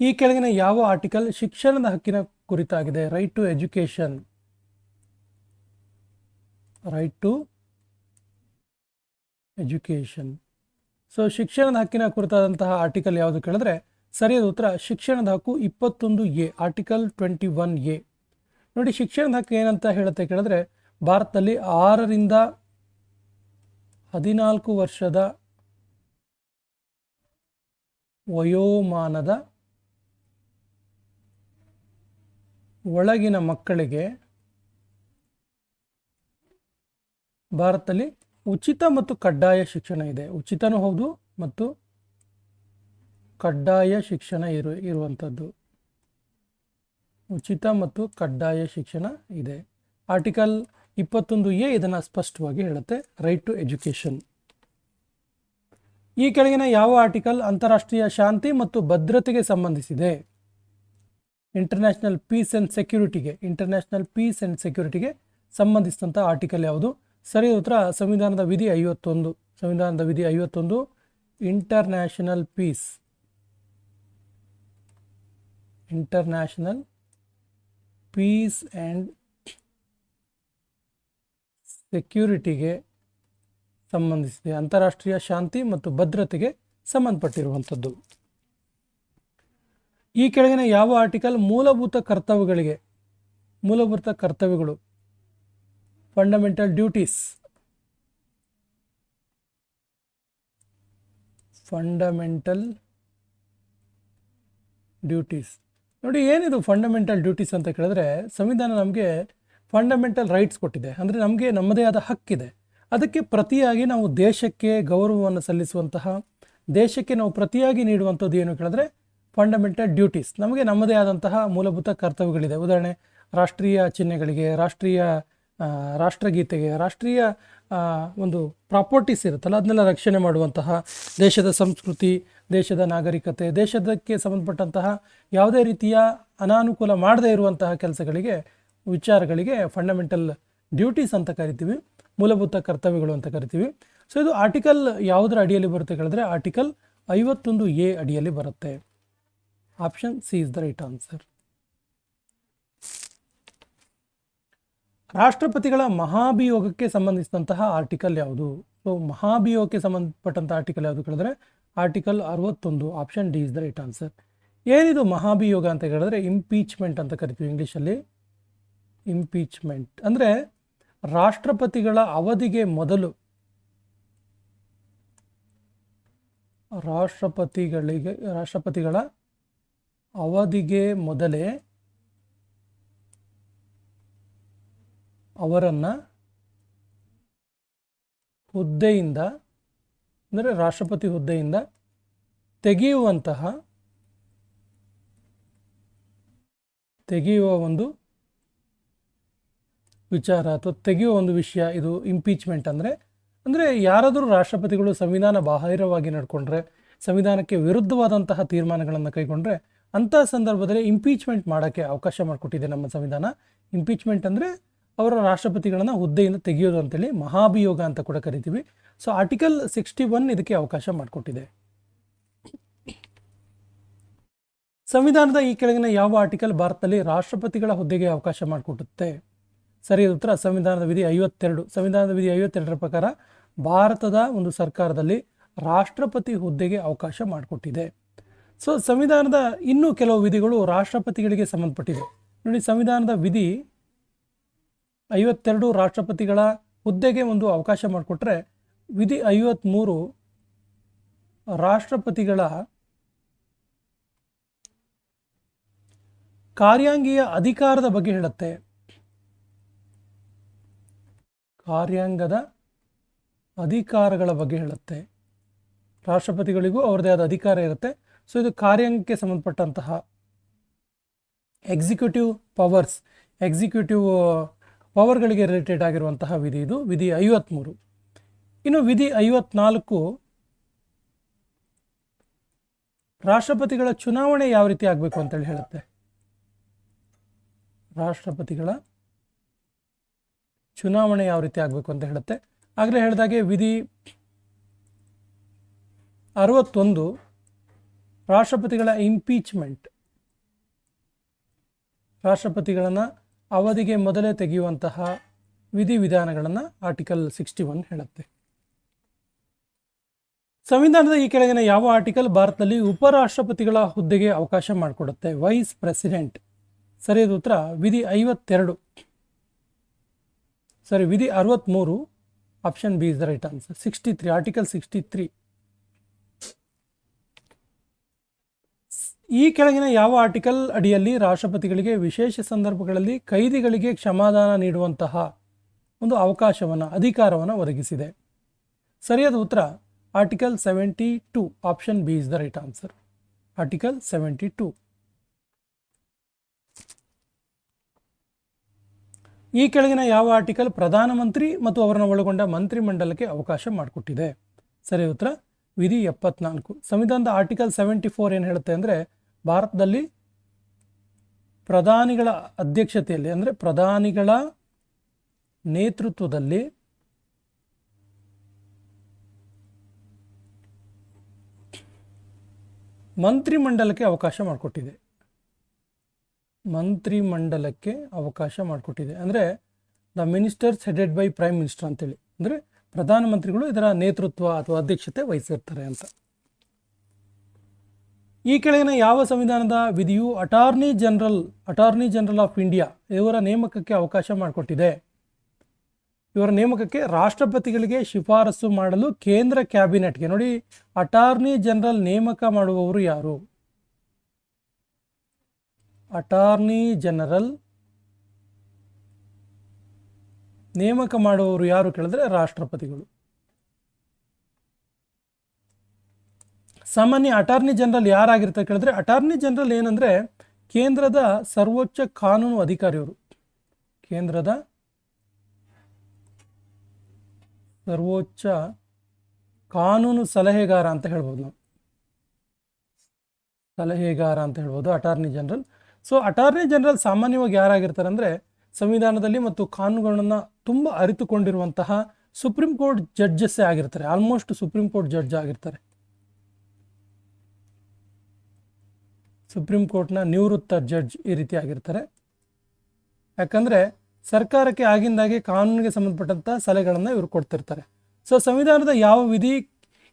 ಈ ಕೆಳಗಿನ ಯಾವ ಆರ್ಟಿಕಲ್ ಶಿಕ್ಷಣದ ಹಕ್ಕಿನ ಕುರಿತಾಗಿದೆ? Right to education right to education so ಶಿಕ್ಷಣದ ಹಕ್ಕಿನ ಕುರಿತಾದಂತಹ ಆರ್ಟಿಕಲ್ ಯಾವುದು ಕೇಳಿದ್ರೆ ಸರಿಯಾದ ಉತ್ತರ, ಶಿಕ್ಷಣದ ಹಕ್ಕು ಇಪ್ಪತ್ತೊಂದು A article twenty one A. ನೋಡಿ, ಶಿಕ್ಷಣದ ಹಕ್ಕು ಏನಂತ ಹೇಳುತ್ತೆ ಕೇಳಿದ್ರೆ, ಭಾರತದಲ್ಲಿ ಆರರಿಂದ ಹದಿನಾಲ್ಕು ವರ್ಷದ ವಯೋಮಾನದ ಒಳಗಿನ ಮಕ್ಕಳಿಗೆ ಭಾರತದಲ್ಲಿ ಉಚಿತ ಮತ್ತು ಕಡ್ಡಾಯ ಶಿಕ್ಷಣ ಇದೆ. ಉಚಿತನೂ ಹೌದು ಮತ್ತು ಕಡ್ಡಾಯ ಶಿಕ್ಷಣ ಇರು, ಇರುವಂಥದ್ದು. ಉಚಿತ ಮತ್ತು ಕಡ್ಡಾಯ ಶಿಕ್ಷಣ ಇದೆ. ಆರ್ಟಿಕಲ್ ಇಪ್ಪತ್ತೊಂದು ಎ ಇದನ್ನು ಸ್ಪಷ್ಟವಾಗಿ ಹೇಳುತ್ತೆ. ರೈಟ್ ಟು ಎಜುಕೇಷನ್ ಈ ಕೆಳಗಿನ ಯಾವ ಆರ್ಟಿಕಲ್ ಅಂತಾರಾಷ್ಟ್ರೀಯ ಶಾಂತಿ ಮತ್ತು ಭದ್ರತೆಗೆ ಸಂಬಂಧಿಸಿದೆ? ಇಂಟರ್ನ್ಯಾಷನಲ್ ಪೀಸ್ ಆ್ಯಂಡ್ ಸೆಕ್ಯೂರಿಟಿಗೆ ಇಂಟರ್ನ್ಯಾಷನಲ್ ಪೀಸ್ ಆ್ಯಂಡ್ ಸೆಕ್ಯೂರಿಟಿಗೆ ಸಂಬಂಧಿಸಿದಂಥ ಆರ್ಟಿಕಲ್ ಯಾವುದು? ಸರಿ ಉತ್ತರ ಸಂವಿಧಾನದ ವಿಧಿ ಐವತ್ತೊಂದು. ಸಂವಿಧಾನದ ವಿಧಿ ಐವತ್ತೊಂದು international peace international peace and ಸೆಕ್ಯೂರಿಟಿಗೆ ಸಂಬಂಧಿಸಿದೆ. ಅಂತಾರಾಷ್ಟ್ರೀಯ ಶಾಂತಿ ಮತ್ತು ಭದ್ರತೆಗೆ ಸಂಬಂಧಪಟ್ಟಿರುವಂಥದ್ದು. ಈ ಕೆಳಗಿನ ಯಾವ ಆರ್ಟಿಕಲ್ ಮೂಲಭೂತ ಕರ್ತವ್ಯಗಳಿಗೆ, ಮೂಲಭೂತ ಕರ್ತವ್ಯಗಳು ಫಂಡಮೆಂಟಲ್ ಡ್ಯೂಟೀಸ್ ಫಂಡಮೆಂಟಲ್ ಡ್ಯೂಟೀಸ್ ನೋಡಿ, ಏನಿದು ಫಂಡಮೆಂಟಲ್ ಡ್ಯೂಟೀಸ್ ಅಂತ ಕೇಳಿದ್ರೆ, ಸಂವಿಧಾನ ನಮಗೆ ಫಂಡಮೆಂಟಲ್ ರೈಟ್ಸ್ ಕೊಟ್ಟಿದೆ. ಅಂದರೆ ನಮಗೆ ನಮ್ಮದೇ ಆದ ಹಕ್ಕಿದೆ. ಅದಕ್ಕೆ ಪ್ರತಿಯಾಗಿ ನಾವು ದೇಶಕ್ಕೆ ಗೌರವವನ್ನು ಸಲ್ಲಿಸುವಂತಹ, ದೇಶಕ್ಕೆ ನಾವು ಪ್ರತಿಯಾಗಿ ನೀಡುವಂಥದ್ದು ಏನು ಕೇಳಿದ್ರೆ ಫಂಡಮೆಂಟಲ್ ಡ್ಯೂಟೀಸ್ ನಮಗೆ ನಮ್ಮದೇ ಆದಂತಹ ಮೂಲಭೂತ ಕರ್ತವ್ಯಗಳಿದೆ. ಉದಾಹರಣೆ, ರಾಷ್ಟ್ರೀಯ ಚಿಹ್ನೆಗಳಿಗೆ, ರಾಷ್ಟ್ರೀಯ ರಾಷ್ಟ್ರಗೀತೆಗೆ, ರಾಷ್ಟ್ರೀಯ ಒಂದು ಪ್ರಾಪರ್ಟೀಸ್ ಇರುತ್ತಲ್ಲ, ಅದನ್ನೆಲ್ಲ ರಕ್ಷಣೆ ಮಾಡುವಂತಹ ದೇಶದ ಸಂಸ್ಕೃತಿ ದೇಶದ ನಾಗರಿಕತೆ ದೇಶದಕ್ಕೆ ಸಂಬಂಧಪಟ್ಟಂತಹ ಯಾವುದೇ ರೀತಿಯ ಅನಾನುಕೂಲ ಮಾಡದೇ ಇರುವಂತಹ ಕೆಲಸಗಳಿಗೆ, ವಿಚಾರಗಳಿಗೆ ಫಂಡಮೆಂಟಲ್ ಡ್ಯೂಟೀಸ್ ಅಂತ ಕರಿತೀವಿ, ಮೂಲಭೂತ ಕರ್ತವ್ಯಗಳು ಅಂತ ಕರಿತೀವಿ. ಸೊ ಇದು ಆರ್ಟಿಕಲ್ ಯಾವುದರ ಅಡಿಯಲ್ಲಿ ಬರುತ್ತೆ ಕೇಳಿದ್ರೆ ಆರ್ಟಿಕಲ್ ಐವತ್ತೊಂದು ಎ ಅಡಿಯಲ್ಲಿ ಬರುತ್ತೆ. Option C is the right answer ರಾಷ್ಟ್ರಪತಿಗಳ ಮಹಾಭಿಯೋಗಕ್ಕೆ ಸಂಬಂಧಿಸಿದಂತಹ ಆರ್ಟಿಕಲ್ ಯಾವುದು? ಸೊ ಮಹಾಭಿಯೋಗಕ್ಕೆ ಸಂಬಂಧಪಟ್ಟಂತಹ ಆರ್ಟಿಕಲ್ ಯಾವುದು ಕೇಳಿದ್ರೆ ಆರ್ಟಿಕಲ್ ಅರವತ್ತೊಂದು option D is the right answer ಏನಿದು ಮಹಾಭಿಯೋಗ ಅಂತ ಹೇಳಿದ್ರೆ ಇಂಪೀಚ್ಮೆಂಟ್ ಅಂತ ಕರಿತೀವಿ ಇಂಗ್ಲೀಷಲ್ಲಿ ಇಂಪೀಚ್ಮೆಂಟ್ ಅಂದರೆ ರಾಷ್ಟ್ರಪತಿಗಳ ಅವಧಿಗೆ ಮೊದಲು ರಾಷ್ಟ್ರಪತಿಗಳಿಗೆ, ರಾಷ್ಟ್ರಪತಿಗಳ ಅವಧಿಗೆ ಮೊದಲೇ ಅವರನ್ನು ಹುದ್ದೆಯಿಂದ ಅಂದರೆ ರಾಷ್ಟ್ರಪತಿ ಹುದ್ದೆಯಿಂದ ತೆಗೆಯುವಂತಹ, ತೆಗೆಯುವ ಒಂದು ವಿಚಾರ ಅಥವಾ ತೆಗೆಯುವ ಒಂದು ವಿಷಯ ಇದು ಇಂಪೀಚ್ಮೆಂಟ್ ಅಂದರೆ. ಅಂದರೆ ಯಾರಾದರೂ ರಾಷ್ಟ್ರಪತಿಗಳು ಸಂವಿಧಾನ ಬಾಹಿರವಾಗಿ ನಡ್ಕೊಂಡ್ರೆ, ಸಂವಿಧಾನಕ್ಕೆ ವಿರುದ್ಧವಾದಂತಹ ತೀರ್ಮಾನಗಳನ್ನು ಕೈಗೊಂಡ್ರೆ, ಅಂತಹ ಸಂದರ್ಭದಲ್ಲಿ ಇಂಪೀಚ್ಮೆಂಟ್ ಮಾಡೋಕ್ಕೆ ಅವಕಾಶ ಮಾಡಿಕೊಟ್ಟಿದೆ ನಮ್ಮ ಸಂವಿಧಾನ. ಇಂಪೀಚ್ಮೆಂಟ್ ಅಂದರೆ ಅವರ ರಾಷ್ಟ್ರಪತಿಗಳನ್ನು ಹುದ್ದೆಯಿಂದ ತೆಗೆಯೋದು ಅಂತೇಳಿ ಮಹಾಭಿಯೋಗ ಅಂತ ಕೂಡ ಕರಿತೀವಿ. ಸೊ ಆರ್ಟಿಕಲ್ ಸಿಕ್ಸ್ಟಿ ಒನ್ ಇದಕ್ಕೆ ಅವಕಾಶ ಮಾಡಿಕೊಟ್ಟಿದೆ. ಸಂವಿಧಾನದ ಈ ಕೆಳಗಿನ ಯಾವ ಆರ್ಟಿಕಲ್ ಭಾರತದಲ್ಲಿ ರಾಷ್ಟ್ರಪತಿಗಳ ಹುದ್ದೆಗೆ ಅವಕಾಶ ಮಾಡಿಕೊಡುತ್ತೆ? ಸರಿಯಾದ ಉತ್ತರ. ಸಂವಿಧಾನದ ವಿಧಿ ಐವತ್ತೆರಡು. ಸಂವಿಧಾನದ ವಿಧಿ ಐವತ್ತೆರಡರ ಪ್ರಕಾರ ಭಾರತದ ಒಂದು ಸರ್ಕಾರದಲ್ಲಿ ರಾಷ್ಟ್ರಪತಿ ಹುದ್ದೆಗೆ ಅವಕಾಶ ಮಾಡಿಕೊಟ್ಟಿದೆ. ಸೊ ಸಂವಿಧಾನದ ಇನ್ನೂ ಕೆಲವು ವಿಧಿಗಳು ರಾಷ್ಟ್ರಪತಿಗಳಿಗೆ ಸಂಬಂಧಪಟ್ಟಿದೆ. ನೋಡಿ, ಸಂವಿಧಾನದ ವಿಧಿ ಐವತ್ತೆರಡು ರಾಷ್ಟ್ರಪತಿಗಳ ಹುದ್ದೆಗೆ ಒಂದು ಅವಕಾಶ ಮಾಡಿಕೊಟ್ರೆ ವಿಧಿ ಐವತ್ತ್ಮೂರು ರಾಷ್ಟ್ರಪತಿಗಳ ಕಾರ್ಯಾಂಗೀಯ ಅಧಿಕಾರದ ಬಗ್ಗೆ ಹೇಳುತ್ತೆ. ಕಾರ್ಯಾಂಗದ ಅಧಿಕಾರಗಳ ಬಗ್ಗೆ ಹೇಳುತ್ತೆ. ರಾಷ್ಟ್ರಪತಿಗಳಿಗೂ ಅವ್ರದ್ದೇ ಆದ ಅಧಿಕಾರ ಇರುತ್ತೆ. ಸೊ, ಇದು ಕಾರ್ಯಾಂಗಕ್ಕೆ ಸಂಬಂಧಪಟ್ಟಂತಹ ಎಕ್ಸಿಕ್ಯೂಟಿವ್ ಪವರ್ಸ್ ಎಕ್ಸಿಕ್ಯೂಟಿವ್ ಪವರ್ಗಳಿಗೆ ರಿಲೇಟೆಡ್ ಆಗಿರುವಂತಹ ವಿಧಿ ಇದು, ವಿಧಿ ಐವತ್ತ್ಮೂರು ಇನ್ನು ವಿಧಿ ಐವತ್ನಾಲ್ಕು, ರಾಷ್ಟ್ರಪತಿಗಳ ಚುನಾವಣೆ ಯಾವ ರೀತಿ ಆಗಬೇಕು ಅಂತೇಳಿ ಹೇಳುತ್ತೆ? ರಾಷ್ಟ್ರಪತಿಗಳ ಚುನಾವಣೆ ಯಾವ ರೀತಿ ಆಗಬೇಕು ಅಂತ ಹೇಳುತ್ತೆ? ಆಗಲೇ ಹೇಳಿದಾಗೆ ವಿಧಿ ಅರವತ್ತೊಂದು, ರಾಷ್ಟ್ರಪತಿಗಳ ಇಂಪೀಚ್ಮೆಂಟ್ ರಾಷ್ಟ್ರಪತಿಗಳನ್ನು ಅವಧಿಗೆ ಮೊದಲೇ ತೆಗೆಯುವಂತಹ ವಿಧಿವಿಧಾನಗಳನ್ನು ಆರ್ಟಿಕಲ್ ಸಿಕ್ಸ್ಟಿ ಒನ್ ಹೇಳುತ್ತೆ. ಸಂವಿಧಾನದ ಈ ಕೆಳಗಿನ ಯಾವ ಆರ್ಟಿಕಲ್ ಭಾರತದಲ್ಲಿ ಉಪರಾಷ್ಟ್ರಪತಿಗಳ ಹುದ್ದೆಗೆ ಅವಕಾಶ ಮಾಡಿಕೊಡುತ್ತೆ? ವೈಸ್ ಪ್ರೆಸಿಡೆಂಟ್ ಸರಿಯಾದ ಉತ್ತರ. ವಿಧಿ ಐವತ್ತೆರಡು. ಸರಿ, ವಿಧಿ ಅರವತ್ತ್ಮೂರು option B is the right answer sixty three article sixty three ಈ ಕೆಳಗಿನ ಯಾವ ಆರ್ಟಿಕಲ್ ಅಡಿಯಲ್ಲಿ ರಾಷ್ಟ್ರಪತಿಗಳಿಗೆ ವಿಶೇಷ ಸಂದರ್ಭಗಳಲ್ಲಿ ಕೈದಿಗಳಿಗೆ ಕ್ಷಮಾದಾನ ನೀಡುವಂತಹ ಒಂದು ಅವಕಾಶವನ್ನು, ಅಧಿಕಾರವನ್ನು ಒದಗಿಸಿದೆ? ಸರಿಯಾದ ಉತ್ತರ, article seventy two, option B is the right answer. Article seventy two. ಈ ಕೆಳಗಿನ ಯಾವ ಆರ್ಟಿಕಲ್ ಪ್ರಧಾನಮಂತ್ರಿ ಮತ್ತು ಅವರನ್ನು ಒಳಗೊಂಡ ಮಂತ್ರಿಮಂಡಲಕ್ಕೆ ಅವಕಾಶ ಮಾಡಿಕೊಟ್ಟಿದೆ? ಸರಿ ಉತ್ತರ, ವಿಧಿ ಎಪ್ಪತ್ನಾಲ್ಕು. ಸಂವಿಧಾನದ ಆರ್ಟಿಕಲ್ ಸೆವೆಂಟಿ ಫೋರ್ ಏನು ಹೇಳುತ್ತೆ ಅಂದರೆ ಭಾರತದಲ್ಲಿ ಪ್ರಧಾನಿಗಳ ಅಧ್ಯಕ್ಷತೆಯಲ್ಲಿ, ಅಂದರೆ ಪ್ರಧಾನಿಗಳ ನೇತೃತ್ವದಲ್ಲಿ ಮಂತ್ರಿಮಂಡಲಕ್ಕೆ ಅವಕಾಶ ಮಾಡಿಕೊಟ್ಟಿದೆ. ಮಂತ್ರಿಮಂಡಲಕ್ಕೆ ಅವಕಾಶ ಮಾಡಿಕೊಟ್ಟಿದೆ. ಅಂದರೆ the ministers headed by prime minister ಅಂತೇಳಿ. ಅಂದರೆ ಪ್ರಧಾನಮಂತ್ರಿಗಳು ಇದರ ನೇತೃತ್ವ ಅಥವಾ ಅಧ್ಯಕ್ಷತೆ ವಹಿಸಿರ್ತಾರೆ ಅಂತ. ಈ ಕೆಳಗಿನ ಯಾವ ಸಂವಿಧಾನದ ವಿಧಿಯು attorney general attorney general of India ಇವರ ನೇಮಕಕ್ಕೆ ಅವಕಾಶ ಮಾಡಿಕೊಟ್ಟಿದೆ. ಇವರ ನೇಮಕಕ್ಕೆ ರಾಷ್ಟ್ರಪತಿಗಳಿಗೆ ಶಿಫಾರಸು ಮಾಡಲು ಕೇಂದ್ರ ಕ್ಯಾಬಿನೆಟ್ಗೆ. ನೋಡಿ ಅಟಾರ್ನಿ ಜನರಲ್ ನೇಮಕ ಮಾಡುವವರು ಯಾರು? ಅಟಾರ್ನಿ ಜನರಲ್ ನೇಮಕ ಮಾಡುವವರು ಯಾರು ಕೇಳಿದ್ರೆ ರಾಷ್ಟ್ರಪತಿಗಳು. ಸಾಮಾನ್ಯ ಅಟಾರ್ನಿ ಜನರಲ್ ಯಾರಾಗಿರ್ತಾರೆ ಕೇಳಿದ್ರೆ, ಅಟಾರ್ನಿ ಜನರಲ್ ಏನಂದ್ರೆ ಕೇಂದ್ರದ ಸರ್ವೋಚ್ಚ ಕಾನೂನು ಅಧಿಕಾರಿಯವರು. ಕೇಂದ್ರದ ಸರ್ವೋಚ್ಚ ಕಾನೂನು ಸಲಹೆಗಾರ ಅಂತ ಹೇಳ್ಬೋದು ನಾವು. ಸಲಹೆಗಾರ ಅಂತ ಹೇಳ್ಬೋದು attorney general. So, attorney general ಸಾಮಾನ್ಯವಾಗಿ ಯಾರಾಗಿರ್ತಾರೆ ಅಂದರೆ ಸಂವಿಧಾನದಲ್ಲಿ ಮತ್ತು ಕಾನೂನುಗಳನ್ನು ತುಂಬ ಅರಿತುಕೊಂಡಿರುವಂತಹ ಸುಪ್ರೀಂ ಕೋರ್ಟ್ ಜಡ್ಜಸ್ಸೇ ಆಗಿರ್ತಾರೆ. ಆಲ್ಮೋಸ್ಟ್ ಸುಪ್ರೀಂ ಕೋರ್ಟ್ ಜಡ್ಜ್ ಆಗಿರ್ತಾರೆ. ಸುಪ್ರೀಂ ಕೋರ್ಟ್ನ ನಿವೃತ್ತ ಜಡ್ಜ್ ಈ ರೀತಿ ಆಗಿರ್ತಾರೆ. ಯಾಕಂದರೆ ಸರ್ಕಾರಕ್ಕೆ ಆಗಿಂದಾಗೆ ಕಾನೂನಿಗೆ ಸಂಬಂಧಪಟ್ಟಂಥ ಸಲಹೆಗಳನ್ನು ಇವರು ಕೊಡ್ತಿರ್ತಾರೆ. ಸೊ ಸಂವಿಧಾನದ ಯಾವ ವಿಧಿ,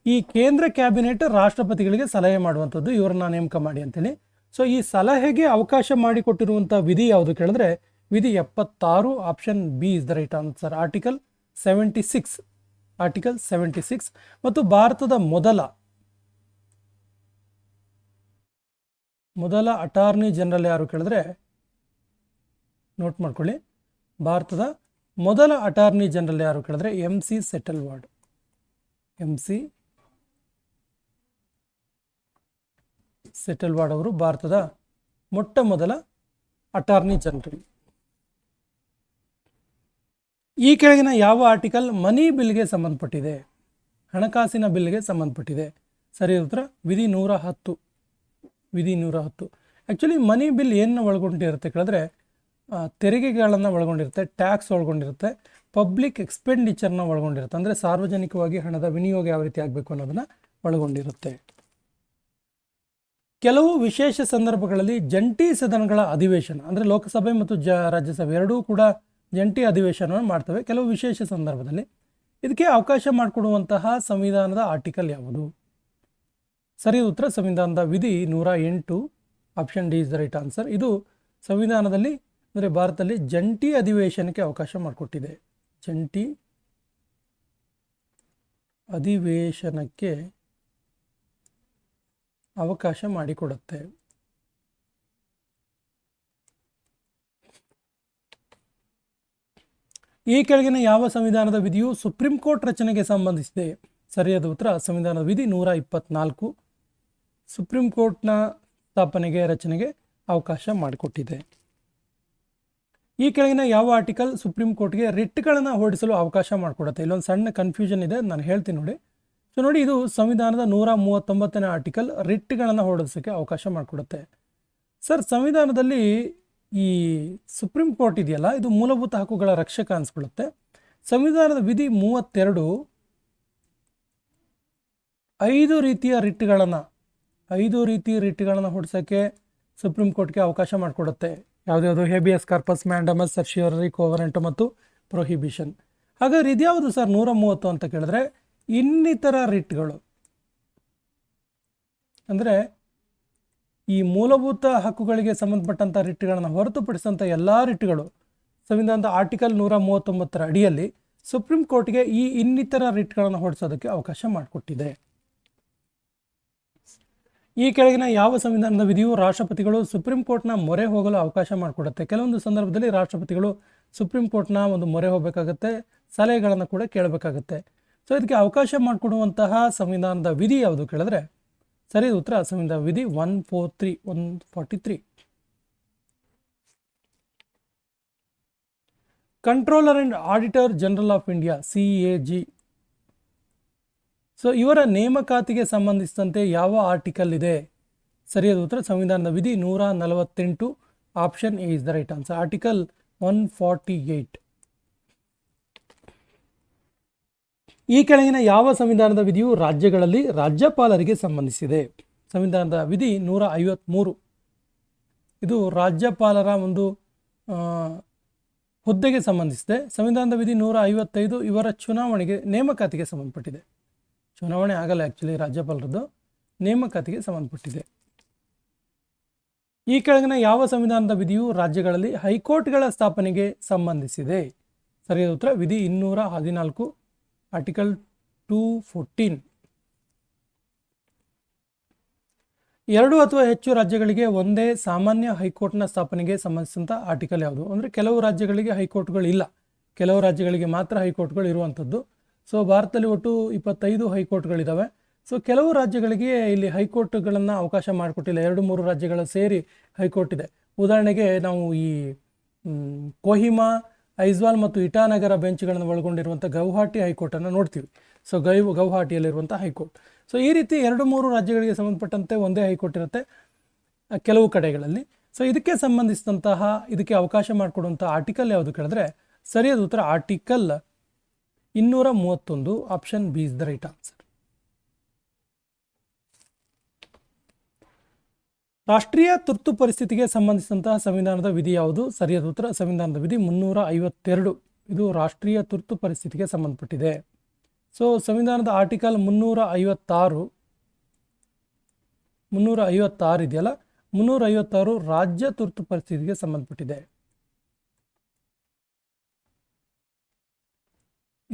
ಈ ಕೇಂದ್ರ ಕ್ಯಾಬಿನೆಟ್ ರಾಷ್ಟ್ರಪತಿಗಳಿಗೆ ಸಲಹೆ ಮಾಡುವಂಥದ್ದು ಇವರನ್ನ ನೇಮಕ ಮಾಡಿ ಅಂತೇಳಿ. ಸೊ ಈ ಸಲಹೆಗೆ ಅವಕಾಶ ಮಾಡಿಕೊಟ್ಟಿರುವಂಥ ವಿಧಿ ಯಾವುದು ಕೇಳಿದ್ರೆ, ವಿಧಿ ಎಪ್ಪತ್ತಾರು, option B is the right answer. Article seventy six, article seventy six. ಮತ್ತು ಭಾರತದ ಮೊದಲ ಮೊದಲ ಅಟಾರ್ನಿ ಜನರಲ್ ಯಾರು ಕೇಳಿದ್ರೆ ನೋಟ್ ಮಾಡ್ಕೊಳ್ಳಿ. ಭಾರತದ ಮೊದಲ ಅಟಾರ್ನಿ ಜನರಲ್ ಯಾರು ಕೇಳಿದ್ರೆ, M C Setalvad M C Setalvad ಅವರು ಭಾರತದ ಮೊಟ್ಟ ಮೊದಲ ಅಟಾರ್ನಿ ಜನರಲ್. ಈ ಕೆಳಗಿನ ಯಾವ ಆರ್ಟಿಕಲ್ ಮನಿ ಬಿಲ್ಗೆ ಸಂಬಂಧಪಟ್ಟಿದೆ? ಹಣಕಾಸಿನ ಬಿಲ್ಗೆ ಸಂಬಂಧಪಟ್ಟಿದೆ. ಸರಿ ಉತ್ತರ, ವಿಧಿ ನೂರ ಹತ್ತು. ವಿಧಿ ನೂರ ಹತ್ತು. ಆ್ಯಕ್ಚುಲಿ ಮನಿ ಬಿಲ್ ಏನನ್ನ ಒಳಗೊಂಡಿರುತ್ತೆ ಕೇಳಿದ್ರೆ ತೆರಿಗೆಗಳನ್ನು ಒಳಗೊಂಡಿರುತ್ತೆ ಟ್ಯಾಕ್ಸ್ ಒಳಗೊಂಡಿರುತ್ತೆ ಪಬ್ಲಿಕ್ ಎಕ್ಸ್ಪೆಂಡಿಚರ್ನ ಒಳಗೊಂಡಿರುತ್ತೆ. ಅಂದರೆ ಸಾರ್ವಜನಿಕವಾಗಿ ಹಣದ ವಿನಿಯೋಗ ಯಾವ ರೀತಿ ಆಗಬೇಕು ಅನ್ನೋದನ್ನು ಒಳಗೊಂಡಿರುತ್ತೆ. ಕೆಲವು ವಿಶೇಷ ಸಂದರ್ಭಗಳಲ್ಲಿ ಜಂಟಿ ಸದನಗಳ ಅಧಿವೇಶನ, ಅಂದರೆ ಲೋಕಸಭೆ ಮತ್ತು ಜ, ರಾಜ್ಯಸಭೆ ಎರಡೂ ಕೂಡ ಜಂಟಿ ಅಧಿವೇಶನವನ್ನು ಮಾಡ್ತವೆ. ಕೆಲವು ವಿಶೇಷ ಸಂದರ್ಭದಲ್ಲಿ ಇದಕ್ಕೆ ಅವಕಾಶ ಮಾಡಿಕೊಡುವಂತಹ ಸಂವಿಧಾನದ ಆರ್ಟಿಕಲ್ ಯಾವುದು? ಸರಿ ಉತ್ತರ ಸಂವಿಧಾನದ ವಿಧಿ ನೂರ ಎಂಟು option D is the right answer ಇದು ಸಂವಿಧಾನದಲ್ಲಿ, ಅಂದರೆ ಭಾರತದಲ್ಲಿ ಜಂಟಿ ಅಧಿವೇಶನಕ್ಕೆ ಅವಕಾಶ ಮಾಡಿಕೊಟ್ಟಿದೆ. ಜಂಟಿ ಅಧಿವೇಶನಕ್ಕೆ ಅವಕಾಶ ಮಾಡಿಕೊಡುತ್ತೆ. ಈ ಕೆಳಗಿನ ಯಾವ ಸಂವಿಧಾನದ ವಿಧಿಯು ಸುಪ್ರೀಂ ಕೋರ್ಟ್ ರಚನೆಗೆ ಸಂಬಂಧಿಸಿದೆ? ಸರಿಯಾದ ಉತ್ತರ, ಸಂವಿಧಾನದ ವಿಧಿ ನೂರ ಇಪ್ಪತ್ನಾಲ್ಕು. ಸುಪ್ರೀಂ ಕೋರ್ಟ್ನ ಸ್ಥಾಪನೆಗೆ, ರಚನೆಗೆ ಅವಕಾಶ ಮಾಡಿಕೊಟ್ಟಿದೆ. ಈ ಕೆಳಗಿನ ಯಾವ ಆರ್ಟಿಕಲ್ ಸುಪ್ರೀಂ ಕೋರ್ಟ್ಗೆ ರಿಟ್ಗಳನ್ನು ಹೊರಡಿಸಲು ಅವಕಾಶ ಮಾಡಿಕೊಡುತ್ತೆ? ಇಲ್ಲೊಂದು ಸಣ್ಣ ಕನ್ಫ್ಯೂಷನ್ ಇದೆ, ನಾನು ಹೇಳ್ತೀನಿ ನೋಡಿ. ಸೊ ನೋಡಿ ಇದು ಸಂವಿಧಾನದ ನೂರ ಮೂವತ್ತೊಂಬತ್ತನೇ ಆರ್ಟಿಕಲ್ ರಿಟ್ಗಳನ್ನು ಹೊರಡಿಸೋಕ್ಕೆ ಅವಕಾಶ ಮಾಡಿಕೊಡುತ್ತೆ. ಸರ್, ಸಂವಿಧಾನದಲ್ಲಿ ಈ ಸುಪ್ರೀಂ ಕೋರ್ಟ್ ಇದೆಯಲ್ಲ, ಇದು ಮೂಲಭೂತ ಹಕ್ಕುಗಳ ರಕ್ಷಕ ಅನಿಸ್ಕೊಳ್ಳುತ್ತೆ ಸಂವಿಧಾನದ ವಿಧಿ ಮೂವತ್ತೆರಡು ಐದು ರೀತಿಯ ರಿಟ್ಗಳನ್ನು ಐದು ರೀತಿ ರಿಟ್ಗಳನ್ನು ಹೊಡ್ಸೋಕ್ಕೆ ಸುಪ್ರೀಂ ಕೋರ್ಟ್ಗೆ ಅವಕಾಶ ಮಾಡಿಕೊಡುತ್ತೆ. ಯಾವುದ್ಯಾವುದು habeas corpus mandamus certiorari quo warranto ಮತ್ತು ಪ್ರೊಹಿಬಿಷನ್ ಹಾಗಾದ್ರೆ ಇದ್ಯಾವುದು ಸರ್ ನೂರ ಮೂವತ್ತು ಅಂತ ಕೇಳಿದ್ರೆ ಇನ್ನಿತರ ರಿಟ್ಗಳು ಅಂದರೆ ಈ ಮೂಲಭೂತ ಹಕ್ಕುಗಳಿಗೆ ಸಂಬಂಧಪಟ್ಟಂಥ ರಿಟ್ಗಳನ್ನು ಹೊರತುಪಡಿಸಿದಂಥ ಎಲ್ಲ ರಿಟ್ಗಳು ಸಂವಿಧಾನದ ಆರ್ಟಿಕಲ್ ನೂರ ಮೂವತ್ತೊಂಬತ್ತರ ಅಡಿಯಲ್ಲಿ ಸುಪ್ರೀಂ ಕೋರ್ಟ್ಗೆ ಈ ಇನ್ನಿತರ ರಿಟ್ಗಳನ್ನು ಹೊರಡಿಸೋದಕ್ಕೆ ಅವಕಾಶ ಮಾಡಿಕೊಟ್ಟಿದೆ. ಈ ಕೆಳಗಿನ ಯಾವ ಸಂವಿಧಾನದ ವಿಧಿಯು ರಾಷ್ಟ್ರಪತಿಗಳು ಸುಪ್ರೀಂ ಕೋರ್ಟ್ನ ಮೊರೆ ಹೋಗಲು ಅವಕಾಶ ಮಾಡಿಕೊಡುತ್ತೆ. ಕೆಲವೊಂದು ಸಂದರ್ಭದಲ್ಲಿ ರಾಷ್ಟ್ರಪತಿಗಳು ಸುಪ್ರೀಂ ಕೋರ್ಟ್ನ ಒಂದು ಮೊರೆ ಹೋಗಬೇಕಾಗತ್ತೆ, ಸಲಹೆಗಳನ್ನು ಕೂಡ ಕೇಳಬೇಕಾಗತ್ತೆ. ಸೊ ಇದಕ್ಕೆ ಅವಕಾಶ ಮಾಡಿಕೊಡುವಂತಹ ಸಂವಿಧಾನದ ವಿಧಿ ಯಾವುದು ಕೇಳಿದ್ರೆ, ಸರಿ ಉತ್ತರ ಸಂವಿಧಾನ ವಿಧಿ one four three, one forty three. Controller and auditor general of India, C A G so ಇವರ ನೇಮಕಾತಿಗೆ ಸಂಬಂಧಿಸಿದಂತೆ ಯಾವ ಆರ್ಟಿಕಲ್ ಇದೆ? ಸರಿಯಾದ ಉತ್ತರ ಸಂವಿಧಾನದ ವಿಧಿ ನೂರ ನಲವತ್ತೆಂಟು option A is the right answer article one forty eight ಈ ಕೆಳಗಿನ ಯಾವ ಸಂವಿಧಾನದ ವಿಧಿಯು ರಾಜ್ಯಗಳಲ್ಲಿ ರಾಜ್ಯಪಾಲರಿಗೆ ಸಂಬಂಧಿಸಿದೆ? ಸಂವಿಧಾನದ ವಿಧಿ ನೂರ ಐವತ್ತ್ಮೂರು ಇದು ರಾಜ್ಯಪಾಲರ ಒಂದು ಹುದ್ದೆಗೆ ಸಂಬಂಧಿಸಿದೆ. ಸಂವಿಧಾನದ ವಿಧಿ ನೂರ ಐವತ್ತೈದು ಇವರ ಚುನಾವಣೆಗೆ ನೇಮಕಾತಿಗೆ ಸಂಬಂಧಪಟ್ಟಿದೆ. ಚುನಾವಣೆ ಆಗಲ್ಲ ಆ್ಯಕ್ಚುಲಿ ರಾಜ್ಯಪಾಲರದ್ದು. ನೇಮಕಾತಿಗೆ ಸಂಬಂಧಪಟ್ಟಿದೆ. ಈ ಕೆಳಗಿನ ಯಾವ ಸಂವಿಧಾನದ ವಿಧಿಯು ರಾಜ್ಯಗಳಲ್ಲಿ ಹೈಕೋರ್ಟ್ಗಳ ಸ್ಥಾಪನೆಗೆ ಸಂಬಂಧಿಸಿದೆ? ಸರಿಯಾದ ಉತ್ತರ, ವಿಧಿ ಇನ್ನೂರ ಹದಿನಾಲ್ಕು ಆರ್ಟಿಕಲ್ ಟೂ ಫೋರ್ಟೀನ್ ಎರಡು ಅಥವಾ ಹೆಚ್ಚು ರಾಜ್ಯಗಳಿಗೆ ಒಂದೇ ಸಾಮಾನ್ಯ ಹೈಕೋರ್ಟ್ನ ಸ್ಥಾಪನೆಗೆ ಸಂಬಂಧಿಸಿದಂಥ ಆರ್ಟಿಕಲ್ ಯಾವುದು? ಅಂದರೆ ಕೆಲವು ರಾಜ್ಯಗಳಿಗೆ ಹೈಕೋರ್ಟ್ಗಳು ಇಲ್ಲ. ಕೆಲವು ರಾಜ್ಯಗಳಿಗೆ ಮಾತ್ರ ಹೈಕೋರ್ಟ್ಗಳು ಇರುವಂಥದ್ದು ಸೊ ಭಾರತದಲ್ಲಿ ಒಟ್ಟು ಇಪ್ಪತ್ತೈದು ಹೈಕೋರ್ಟ್ಗಳಿದ್ದಾವೆ ಸೊ ಕೆಲವು ರಾಜ್ಯಗಳಿಗೆ ಇಲ್ಲಿ ಹೈಕೋರ್ಟ್ಗಳನ್ನು ಅವಕಾಶ ಮಾಡಿಕೊಟ್ಟಿಲ್ಲ. ಎರಡು, ಮೂರು ರಾಜ್ಯಗಳ ಸೇರಿ ಹೈಕೋರ್ಟ್ ಇದೆ. ಉದಾಹರಣೆಗೆ ನಾವು ಈ ಕೋಹಿಮಾ, ಐಜ್ವಾಲ್ ಮತ್ತು ಇಟಾನಗರ ಬೆಂಚ್ಗಳನ್ನು ಒಳಗೊಂಡಿರುವಂಥ ಗೌಹಾಟಿ ಹೈಕೋರ್ಟನ್ನು ನೋಡ್ತೀವಿ. ಸೊ ಗೈ ಗೌಹಾಟಿಯಲ್ಲಿರುವಂಥ ಹೈಕೋರ್ಟ್. ಸೊ ಈ ರೀತಿ ಎರಡು, ಮೂರು ರಾಜ್ಯಗಳಿಗೆ ಸಂಬಂಧಪಟ್ಟಂತೆ ಒಂದೇ ಹೈಕೋರ್ಟ್ ಇರುತ್ತೆ ಕೆಲವು ಕಡೆಗಳಲ್ಲಿ. ಸೊ ಇದಕ್ಕೆ ಸಂಬಂಧಿಸಿದಂತಹ, ಇದಕ್ಕೆ ಅವಕಾಶ ಮಾಡಿಕೊಡುವಂಥ ಆರ್ಟಿಕಲ್ ಯಾವುದು ಕೇಳಿದ್ರೆ, ಸರಿಯಾದ ಉತ್ತರ ಆರ್ಟಿಕಲ್ ಇನ್ನೂರ ಮೂವತ್ತೊಂದು option B is the right answer ರಾಷ್ಟ್ರೀಯ ತುರ್ತು ಪರಿಸ್ಥಿತಿಗೆ ಸಂಬಂಧಿಸಿದಂತಹ ಸಂವಿಧಾನದ ವಿಧಿ ಯಾವುದು? ಸರಿಯಾದ ಉತ್ತರ, ಸಂವಿಧಾನದ ವಿಧಿ ಮುನ್ನೂರ ಐವತ್ತೆರಡು ಇದು ರಾಷ್ಟ್ರೀಯ ತುರ್ತು ಪರಿಸ್ಥಿತಿಗೆ ಸಂಬಂಧಪಟ್ಟಿದೆ. ಸೊ ಸಂವಿಧಾನದ ಆರ್ಟಿಕಲ್ ಮುನ್ನೂರ ಐವತ್ತಾರು ಮುನ್ನೂರ ಐವತ್ತಾರು ಇದೆಯಲ್ಲ? ಮುನ್ನೂರ ಐವತ್ತಾರು ರಾಜ್ಯ ತುರ್ತು ಪರಿಸ್ಥಿತಿಗೆ ಸಂಬಂಧಪಟ್ಟಿದೆ.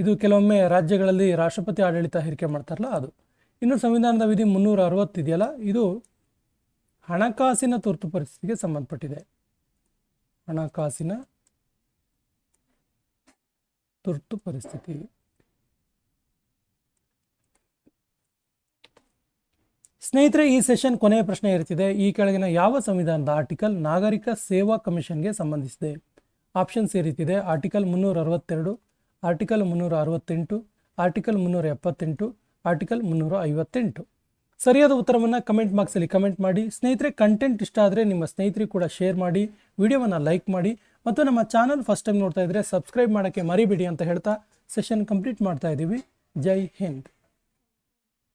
ಇದು ಕೆಲವೊಮ್ಮೆ ರಾಜ್ಯಗಳಲ್ಲಿ ರಾಷ್ಟ್ರಪತಿ ಆಡಳಿತ ಹೇರಿಕೆ ಮಾಡ್ತಾರಲ್ಲ ಅದು. ಇನ್ನು ಸಂವಿಧಾನದ ವಿಧಿ ಮುನ್ನೂರ ಅರವತ್ತಿದೆಯಲ್ಲ ಇದು ಹಣಕಾಸಿನ ತುರ್ತು ಪರಿಸ್ಥಿತಿಗೆ ಸಂಬಂಧಪಟ್ಟಿದೆ. ಹಣಕಾಸಿನ ತುರ್ತು ಪರಿಸ್ಥಿತಿ. ಸ್ನೇಹಿತರೆ, ಈ ಸೆಷನ್ ಕೊನೆಯ ಪ್ರಶ್ನೆ ಇರುತ್ತಿದೆ. ಈ ಕೆಳಗಿನ ಯಾವ ಸಂವಿಧಾನದ ಆರ್ಟಿಕಲ್ ನಾಗರಿಕ ಸೇವಾ ಕಮಿಷನ್ಗೆ ಸಂಬಂಧಿಸಿದೆ? ಆಪ್ಷನ್ಸ್ ಈ ರೀತಿದೆ ಆರ್ಟಿಕಲ್ ಮುನ್ನೂರ ಅರವತ್ತೆರಡು ಆರ್ಟಿಕಲ್ ಮುನ್ನೂರ ಅರವತ್ತೆಂಟು, ಆರ್ಟಿಕಲ್ ಮುನ್ನೂರ ಎಪ್ಪತ್ತೆಂಟು, ಆರ್ಟಿಕಲ್ ಮುನ್ನೂರ ಐವತ್ತೆಂಟು. ಸರಿಯಾದ ಉತ್ತರವನ್ನು ಕಮೆಂಟ್ ಬಾಕ್ಸಲ್ಲಿ ಕಮೆಂಟ್ ಮಾಡಿ. ಸ್ನೇಹಿತರೆ ಕಂಟೆಂಟ್ ಇಷ್ಟ ಆದರೆ ನಿಮ್ಮ ಸ್ನೇಹಿತರಿಗೆ ಕೂಡ ಶೇರ್ ಮಾಡಿ, ವಿಡಿಯೋವನ್ನು ಲೈಕ್ ಮಾಡಿ ಮತ್ತು ನಮ್ಮ ಚಾನಲ್ ಫಸ್ಟ್ ಟೈಮ್ ನೋಡ್ತಾ ಇದ್ದರೆ ಸಬ್ಸ್ಕ್ರೈಬ್ ಮಾಡೋಕ್ಕೆ ಮರಿಬೇಡಿ ಅಂತ ಹೇಳ್ತಾ ಸೆಷನ್ ಕಂಪ್ಲೀಟ್ ಮಾಡ್ತಾ ಇದ್ದೀವಿ. ಜೈ ಹಿಂದ್.